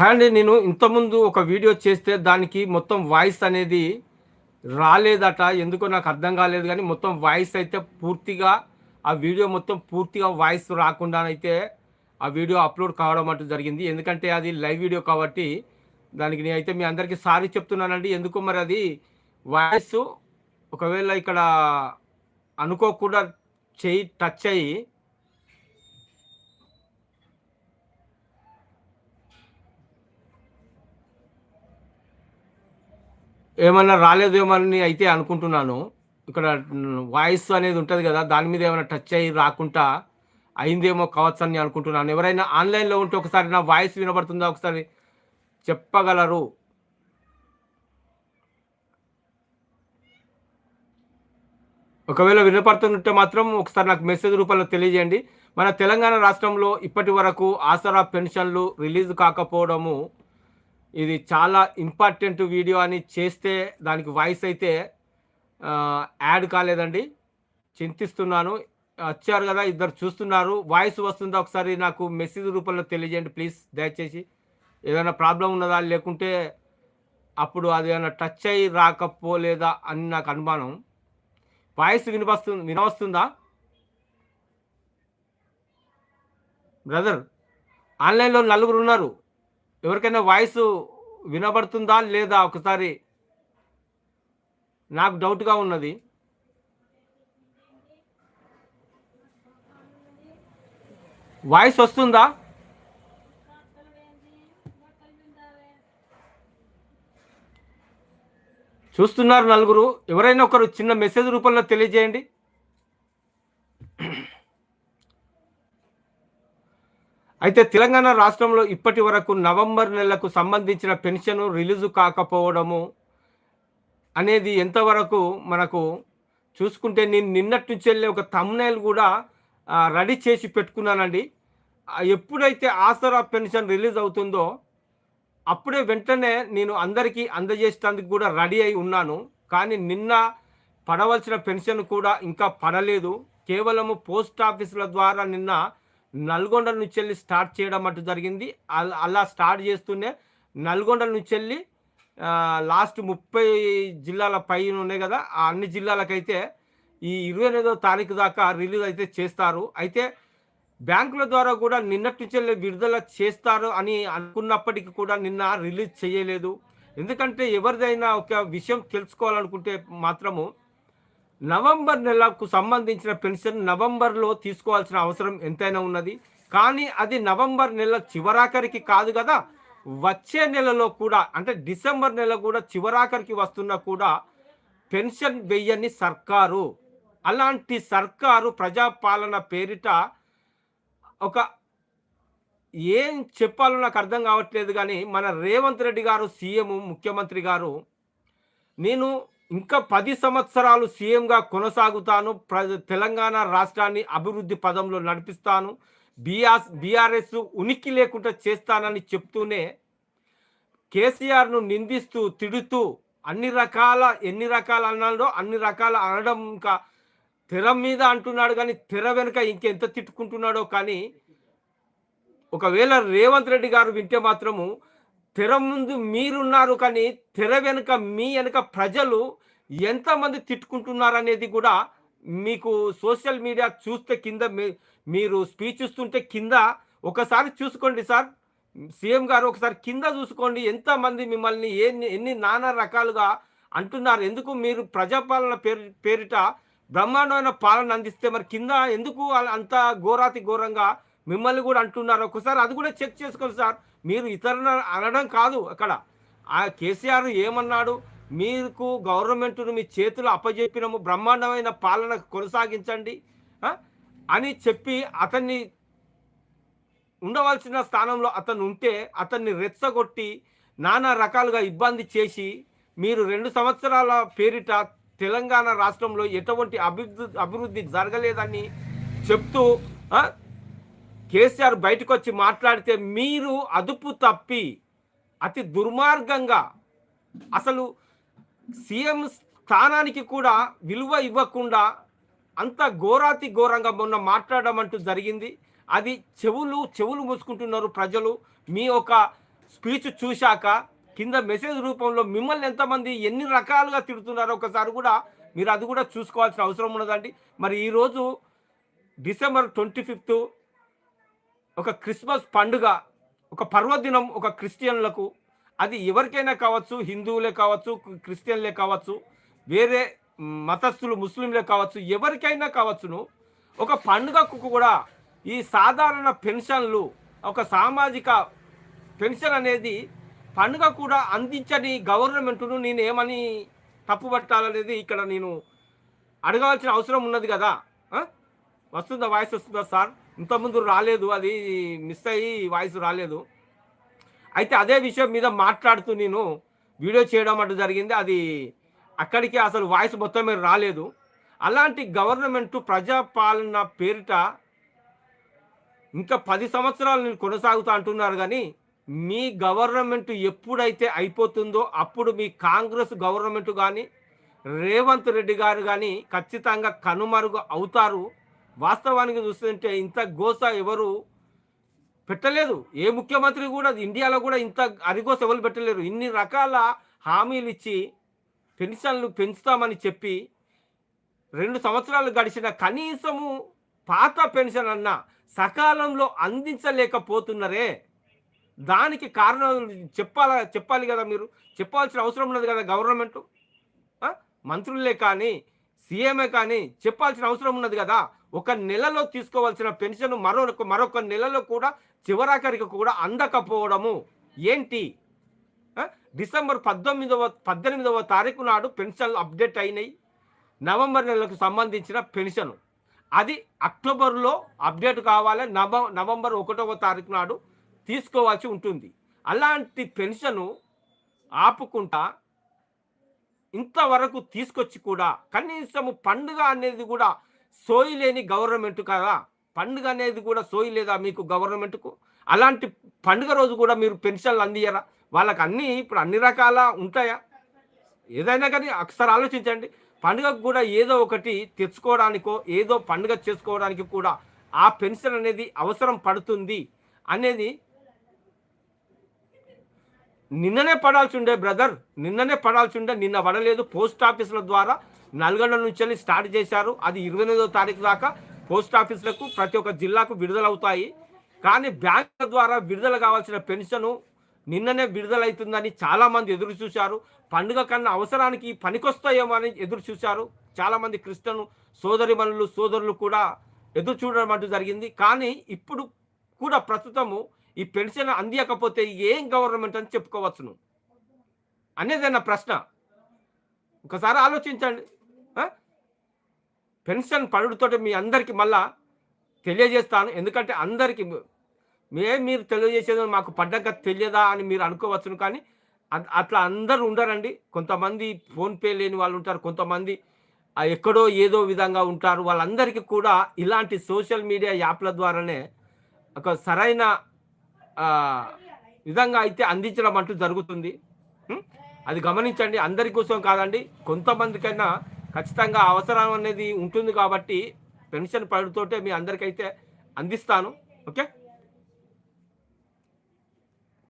Hi నేను ఇంతకుముందు ఒక వీడియో చేస్తే దానికి మొత్తం వాయిస్ అనేది రాలేదట. ఎందుకో నాకు అర్థం కాలేదు కానీ మొత్తం వాయిస్ అయితే పూర్తిగా ఆ వీడియో మొత్తం పూర్తిగా వాయిస్ రాకుండా అయితే ఆ వీడియో అప్లోడ్ కావడం అంటూ జరిగింది. ఎందుకంటే అది లైవ్ వీడియో కాబట్టి దానికి నేనైతే మీ అందరికీ సారీ చెప్తున్నానండి. ఎందుకు మరి అది వాయిస్ ఒకవేళ ఇక్కడ అనుకోకుండా చేయి టచ్ అయ్యి ఏమన్నా రాలేదేమని అయితే అనుకుంటున్నాను. ఇక్కడ వాయిస్ అనేది ఉంటుంది కదా దాని మీద ఏమైనా టచ్ అయ్యి రాకుండా అయిందేమో కావచ్చు అని అనుకుంటున్నాను. ఎవరైనా ఆన్లైన్లో ఉంటే ఒకసారి నా వాయిస్ వినబడుతుందా? ఒకసారి చెప్పగలరు? ఒకవేళ వినపడుతుంటే మాత్రం ఒకసారి నాకు మెసేజ్ రూపంలో తెలియజేయండి. మన తెలంగాణ రాష్ట్రంలో ఇప్పటి వరకు ఆసరా పెన్షన్లు రిలీజ్ కాకపోవడము ఇది చాలా ఇంపార్టెంట్ వీడియో అని చేస్తే దానికి వాయిస్ అయితే యాడ్ కాలేదండి. చింతిస్తున్నాను. వచ్చారు కదా ఇద్దరు చూస్తున్నారు. వాయిస్ వస్తుందా ఒకసారి నాకు మెసేజ్ రూపంలో తెలియజేయండి ప్లీజ్ దయచేసి. ఏదైనా ప్రాబ్లం ఉన్నదా లేకుంటే అప్పుడు అది ఏమైనా టచ్ అయ్యి రాకపోలేదా అని నాకు అనుమానం. వాయిస్ వినిపస్తుంది వినవస్తుందా? బ్రదర్ ఆన్లైన్లో నలుగురు ఉన్నారు. ఎవరికైనా వాయిస్ వినబడుతుందా లేదా ఒకసారి? నాకు డౌట్గా ఉన్నది. వాయిస్ వస్తుందా? చూస్తున్నారు నలుగురు. ఎవరైనా ఒకరు చిన్న మెసేజ్ రూపంలో తెలియజేయండి. అయితే తెలంగాణ రాష్ట్రంలో ఇప్పటి వరకు నవంబర్ నెలకు సంబంధించిన పెన్షన్ రిలీజు కాకపోవడము అనేది ఎంతవరకు మనకు చూసుకుంటే నేను నిన్నటి నుంచి వెళ్ళి ఒక తమ్నైల్ కూడా రెడీ చేసి పెట్టుకున్నానండి. ఎప్పుడైతే ఆసరా పెన్షన్ రిలీజ్ అవుతుందో అప్పుడే వెంటనే నేను అందరికీ అందజేసేందుకు కూడా రెడీ అయి ఉన్నాను. కానీ నిన్న పడవలసిన పెన్షన్ కూడా ఇంకా పడలేదు. కేవలము పోస్ట్ ఆఫీసుల ద్వారా నిన్న నల్గొండ నుంచి వెళ్ళి స్టార్ట్ చేయడం అటు జరిగింది. అలా స్టార్ట్ చేస్తూనే నల్గొండ నుంచి వెళ్ళి లాస్ట్ ముప్పై జిల్లాల పైన ఉన్నాయి కదా ఆ అన్ని జిల్లాలకైతే ఈ ఇరవై ఎనిమిదో తారీఖు దాకా రిలీజ్ అయితే చేస్తారు. అయితే బ్యాంకుల ద్వారా కూడా నిన్నటి నుంచి వెళ్ళి విడుదల చేస్తారు అని అనుకున్నప్పటికీ కూడా నిన్న రిలీజ్ చేయలేదు. ఎందుకంటే ఎవరిదైనా ఒక విషయం తెలుసుకోవాలనుకుంటే మాత్రము నవంబర్ నెలకు సంబంధించిన పెన్షన్ నవంబర్లో తీసుకోవాల్సిన అవసరం ఎంతైనా ఉన్నది. కానీ అది నవంబర్ నెల చివరాఖరికి కాదు కదా. వచ్చే నెలలో కూడా అంటే డిసెంబర్ నెల కూడా చివరాఖరికి వస్తున్నా కూడా పెన్షన్ వెయ్యని సర్కారు. అలాంటి సర్కారు ప్రజాపాలన పేరిట ఒక ఏం చెప్పాలో నాకు అర్థం కావట్లేదు కానీ మన రేవంత్ రెడ్డి గారు సీఎం ముఖ్యమంత్రి గారు నేను ఇంకా పది సంవత్సరాలు సీఎంగా కొనసాగుతాను. ప్ర తెలంగాణ రాష్ట్రాన్ని అభివృద్ధి పదంలో నడిపిస్తాను. బీఆర్ బీఆర్ఎస్ ఉనికి లేకుండా చేస్తానని చెప్తూనే కేసీఆర్ను నిందిస్తూ తిడుతూ అన్ని రకాల ఎన్ని రకాల అన్నాడో అన్ని రకాల అనడం ఇంకా తెర మీద అంటున్నాడు కానీ తెర వెనుక ఇంకెంత తిట్టుకుంటున్నాడో కానీ ఒకవేళ రేవంత్ రెడ్డి గారు వింటే మాత్రము తెర ముందు మీరున్నారు కానీ తెర వెనుక మీ వెనుక ప్రజలు ఎంతమంది తిట్టుకుంటున్నారు అనేది కూడా మీకు సోషల్ మీడియా చూస్తే కింద మీ- మీరు స్పీచ్ ఇస్తుంటే కింద ఒకసారి చూసుకోండి సార్. సీఎం గారు ఒకసారి కింద చూసుకోండి. ఎంతమంది మిమ్మల్ని ఎన్ని ఎన్ని నానా రకాలుగా అంటున్నారు. ఎందుకు మీరు ప్రజాపాలన పేరు పేరిట బ్రహ్మాండమైన పాలన అందిస్తే మరి కింద ఎందుకు అంత ఘోరాతి ఘోరంగా మిమ్మల్ని కూడా అంటున్నారు. ఒకసారి అది కూడా చెక్ చేసుకోండి సార్. మీరు ఇతరులను అనడం కాదు అక్కడ. ఆ కేసీఆర్ ఏమన్నాడు? మీకు గవర్నమెంట్ను మీ చేతులు అప్పజెప్పినము. బ్రహ్మాండమైన పాలన కొనసాగించండి. అని చెప్పి అతన్ని ఉండవలసిన స్థానంలో అతను ఉంటే అతన్ని రెచ్చగొట్టి నానా రకాలుగా ఇబ్బంది చేసి మీరు రెండు సంవత్సరాల పేరిట తెలంగాణ రాష్ట్రంలో ఎటువంటి అభివృద్ధి అభివృద్ధి జరగలేదని చెప్తూ కేసీఆర్ బయటకు వచ్చి మాట్లాడితే మీరు అదుపు తప్పి అతి దుర్మార్గంగా అసలు సీఎం స్థానానికి కూడా విలువ ఇవ్వకుండా అంత ఘోరాతి ఘోరంగా మొన్న మాట్లాడడం అంటూ జరిగింది. అది చెవులు చెవులు మూసుకుంటున్నారు ప్రజలు. మీ ఒక స్పీచ్ చూశాక కింద మెసేజ్ రూపంలో మిమ్మల్ని ఎంతమంది ఎన్ని రకాలుగా తిడుతున్నారో ఒకసారి కూడా మీరు అది కూడా చూసుకోవాల్సిన అవసరం ఉన్నదండి. మరి ఈరోజు డిసెంబర్ ట్వంటీ ఫిఫ్త్ ఒక క్రిస్మస్ పండుగ ఒక పర్వదినం ఒక క్రిస్టియన్లకు అది ఎవరికైనా కావచ్చు హిందువులే కావచ్చు క్రిస్టియన్లే కావచ్చు వేరే మతస్థులు ముస్లింలే కావచ్చు ఎవరికైనా కావచ్చును ఒక పండుగకు కూడా ఈ సాధారణ పెన్షన్లు ఒక సామాజిక పెన్షన్ అనేది పండుగ కూడా అందించని గవర్నమెంట్ను నేను ఏమని తప్పుపట్టాలనేది ఇక్కడ నేను అడగవలసిన అవసరం ఉన్నది కదా? వస్తుందా వాయిస్ వస్తుందా సార్? ఇంతకుముందు రాలేదు అది మిస్ అయ్యి వాయిస్ రాలేదు. అయితే అదే విషయం మీద మాట్లాడుతూ నేను వీడియో చేయడం అంటూ జరిగింది. అది అక్కడికి అసలు వాయిస్ మొత్తం మీద రాలేదు. అలాంటి గవర్నమెంట్ ప్రజాపాలన పేరిట ఇంకా పది సంవత్సరాలు నేను కొనసాగుతా అంటున్నారు కానీ మీ గవర్నమెంట్ ఎప్పుడైతే అయిపోతుందో అప్పుడు మీ కాంగ్రెస్ గవర్నమెంట్ కానీ రేవంత్ రెడ్డి గారు కానీ ఖచ్చితంగా కనుమరుగు అవుతారు. వాస్తవానికి చూస్తుంటే ఇంత గోస ఎవరు పెట్టలేదు. ఏ ముఖ్యమంత్రి కూడా ఇండియాలో కూడా ఇంత అరిగోస ఎవరు పెట్టలేరు. ఇన్ని రకాల హామీలు ఇచ్చి పెన్షన్లు పెంచుతామని చెప్పి రెండు సంవత్సరాలు గడిచిన కనీసము పాత పెన్షన్ అన్న సకాలంలో అందించలేకపోతున్నారే. దానికి కారణం చెప్పాల చెప్పాలి కదా మీరు? చెప్పాల్సిన అవసరం ఉన్నది కదా గవర్నమెంట్? మంత్రులే కానీ సీఎంఏ కానీ చెప్పాల్సిన అవసరం ఉన్నది కదా? ఒక నెలలో తీసుకోవాల్సిన పెన్షన్ మరొక మరొక నెలలో కూడా చివరాఖరికి కూడా అందకపోవడము. ఏంటి? డిసెంబర్ పద్దెనిమిదవ పద్దెనిమిదవ తారీఖు నాడు పెన్షన్లు అప్డేట్ అయినాయి. నవంబర్ నెలకు సంబంధించిన పెన్షన్. అది అక్టోబర్లో అప్డేట్ కావాలి నవ నవంబర్ ఒకటవ తారీఖు నాడు తీసుకోవాల్సి ఉంటుంది. అలాంటి పెన్షను ఆపుకుంటా ఇంతవరకు తీసుకొచ్చి కూడా కనీసము పండుగ అనేది కూడా సోయి లేని గవర్నమెంట్ కదా. పండుగ అనేది కూడా సోయి లేదా మీకు గవర్నమెంట్కు? అలాంటి పండుగ రోజు కూడా మీరు పెన్షన్లు అందియరా వాళ్ళకి అన్నీ ఇప్పుడు అన్ని రకాల ఉంటాయా? ఏదైనా కానీ ఒకసారి ఆలోచించండి. పండుగకు కూడా ఏదో ఒకటి తెచ్చుకోవడానికో ఏదో పండుగ చేసుకోవడానికి కూడా ఆ పెన్షన్ అనేది అవసరం పడుతుంది అనేది నిన్ననే పడాల్సి ఉండే బ్రదర్ నిన్ననే పడాల్సి ఉండే నిన్న పడలేదు పోస్ట్ ఆఫీసుల ద్వారా నల్గొండ నుంచి వెళ్ళి స్టార్ట్ చేశారు. అది ఇరవై ఎనిమిదో తారీఖు దాకా పోస్ట్ ఆఫీసులకు ప్రతి ఒక్క జిల్లాకు విడుదలవుతాయి. కానీ బ్యాంకుల ద్వారా విడుదల కావాల్సిన పెన్షను నిన్ననే విడుదలవుతుందని చాలామంది ఎదురు చూశారు. పండుగ కన్నా అవసరానికి పనికొస్తాయేమో అని ఎదురు చూశారు. చాలామంది క్రిస్టియన్ సోదరిమణులు సోదరులు కూడా ఎదురు చూడడం అంటూ జరిగింది. కానీ ఇప్పుడు కూడా ప్రస్తుతము ఈ పెన్షన్ అందియకపోతే ఏం గవర్నమెంట్ అని చెప్పుకోవచ్చును. అనేదైనా ప్రశ్న? ఒకసారి ఆలోచించండి. పెన్షన్ పడుడుతోటి మీ అందరికీ మళ్ళా తెలియజేస్తాను. ఎందుకంటే అందరికీ మే మీరు తెలియజేసేది మాకు పడ్డాక తెలియదా అని మీరు అనుకోవచ్చును కానీ అట్లా అందరూ ఉండరండి. కొంతమంది ఫోన్పే లేని వాళ్ళు ఉంటారు. కొంతమంది ఎక్కడో ఏదో విధంగా ఉంటారు. వాళ్ళందరికీ కూడా ఇలాంటి సోషల్ మీడియా యాప్ల ద్వారానే ఒక సరైన విధంగా అయితే అందించడం అంటూ జరుగుతుంది. అది గమనించండి. అందరి కోసం కాదండి. కొంతమందికైనా ఖచ్చితంగా అవసరం అనేది ఉంటుంది కాబట్టి పెన్షన్ పడుతోటే మీ అందరికైతే అందిస్తాను. ఓకే?